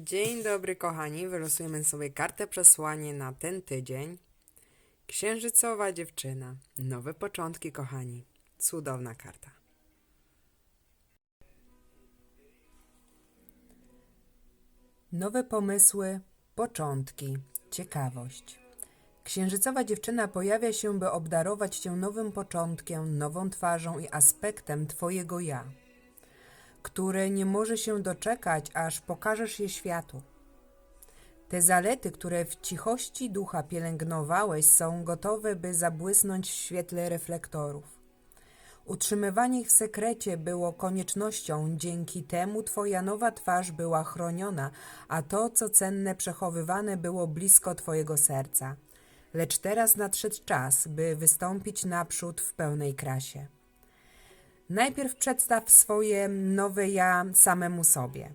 Dzień dobry, kochani. Wylosujemy sobie kartę przesłanie na ten tydzień. Księżycowa dziewczyna. Nowe początki, kochani. Cudowna karta. Nowe pomysły, początki, ciekawość. Księżycowa dziewczyna pojawia się, by obdarować cię nowym początkiem, nową twarzą i aspektem twojego ja które nie może się doczekać, aż pokażesz je światu. Te zalety, które w cichości ducha pielęgnowałeś, są gotowe, by zabłysnąć w świetle reflektorów. Utrzymywanie ich w sekrecie było koniecznością, dzięki temu Twoja nowa twarz była chroniona, a to, co cenne, przechowywane było blisko Twojego serca. Lecz teraz nadszedł czas, by wystąpić naprzód w pełnej krasie. Najpierw przedstaw swoje nowe ja samemu sobie.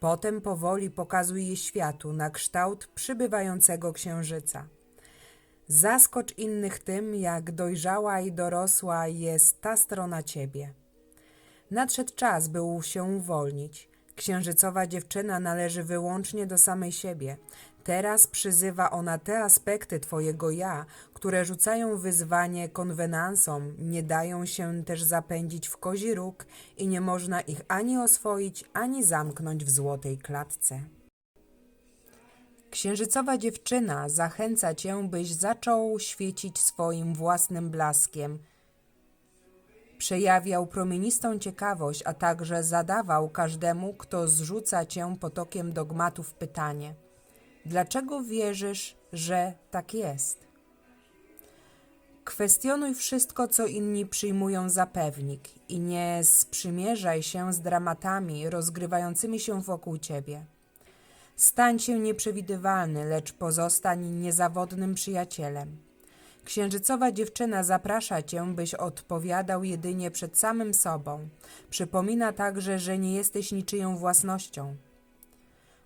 Potem powoli pokazuj je światu na kształt przybywającego księżyca. Zaskocz innych tym, jak dojrzała i dorosła jest ta strona ciebie. Nadszedł czas, by się uwolnić. Księżycowa dziewczyna należy wyłącznie do samej siebie. Teraz przyzywa ona te aspekty Twojego ja, które rzucają wyzwanie konwenansom, nie dają się też zapędzić w kozi róg i nie można ich ani oswoić, ani zamknąć w złotej klatce. Księżycowa dziewczyna zachęca Cię, byś zaczął świecić swoim własnym blaskiem – Przejawiał promienistą ciekawość, a także zadawał każdemu, kto zrzuca cię potokiem dogmatów pytanie: Dlaczego wierzysz, że tak jest? Kwestionuj wszystko, co inni przyjmują za pewnik i nie sprzymierzaj się z dramatami rozgrywającymi się wokół ciebie. Stań się nieprzewidywalny, lecz pozostań niezawodnym przyjacielem. Księżycowa dziewczyna zaprasza cię, byś odpowiadał jedynie przed samym sobą. Przypomina także, że nie jesteś niczyją własnością.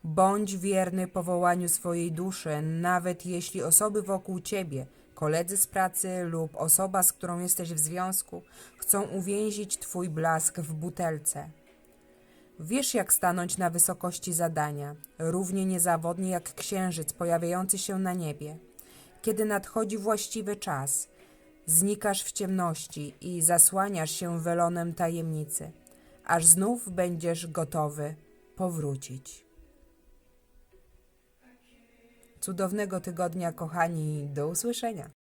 Bądź wierny powołaniu swojej duszy, nawet jeśli osoby wokół ciebie, koledzy z pracy lub osoba, z którą jesteś w związku, chcą uwięzić twój blask w butelce. Wiesz, jak stanąć na wysokości zadania, równie niezawodnie jak księżyc pojawiający się na niebie kiedy nadchodzi właściwy czas. Znikasz w ciemności i zasłaniasz się welonem tajemnicy, aż znów będziesz gotowy powrócić. Cudownego tygodnia, kochani, do usłyszenia.